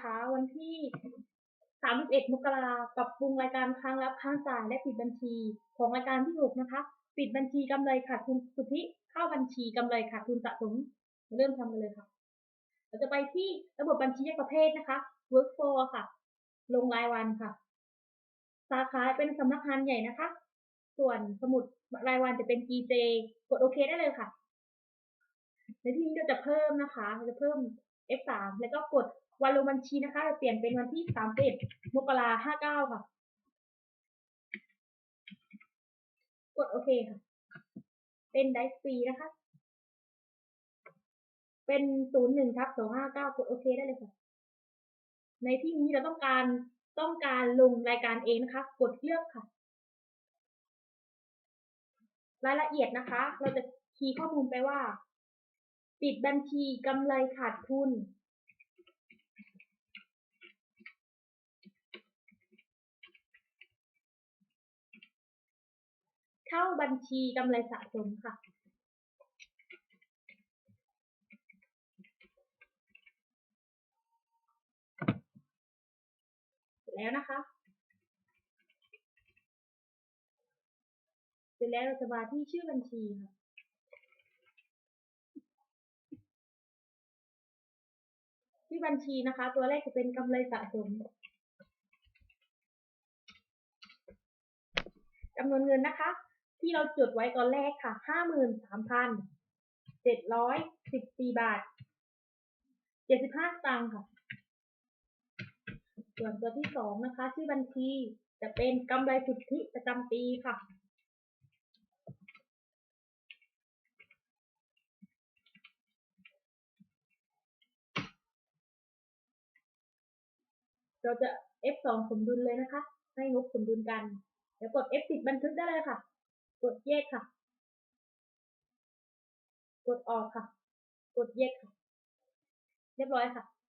นะคะ วันที่ 31 มกราปรับปรุงรายการค้างรับค้างจ่ายและปิดบัญชี ของรายการที่ 6 นะคะ ปิดบัญชีกำไรขาดทุนสุทธิเข้าบัญชีกำไรขาดทุนสะสมมาเริ่มทำกันเลยค่ะ เราจะไปที่ระบบบัญชีแยกประเภทนะคะ workflow ค่ะ ลงรายวันค่ะ สาขาเป็นสำนักงานใหญ่นะคะ ส่วนสมุดรายวันจะเป็น GJ กดโอเคได้เลยค่ะ ในที่นี้เราจะเพิ่มนะคะ เราจะเพิ่ม F3 แล้วก็กด วันลงบัญชีนะคะเปลี่ยนเป็นวันที่31มกราห้าเก้าค่ะ กดโอเคค่ะ เป็นไดฟรีนะคะ เป็นศูนย์หนึ่งทับสองห้าเก้ากดโอเคได้เลยค่ะ ในที่นี้เราต้องการต้องการลงรายการเองนะคะ กดเลือกค่ะ รายละเอียดนะคะ เราจะคีย์ข้อมูลไปว่า ปิดบัญชีกำไรขาดทุน เข้าบัญชีกำไรสะสมค่ะ แล้วนะคะ เสร็จแล้วเราจะมาที่ชื่อบัญชีค่ะที่บัญชีนะคะ ตัวแรกจะเป็นกำไรสะสมจำนวนเงินนะคะ ที่เราจดไว้ตอนแรกค่ะห้าหมื่นสามพันเจ็ดร้อยสิบสี่บาทเจ็ดสิบห้าตังค์ค่ะ ส่วนตัวที่สองนะคะ ชื่อบัญชีจะเป็นกำไรสุทธิประจำปีค่ะเราจะ F2 สมดุลเลยนะคะ ให้งบสมดุลกัน เดี๋ยวกด F10 บันทึกได้เลยค่ะ กดแยกค่ะ กดออกค่ะ กดแยกค่ะ เรียบร้อยค่ะ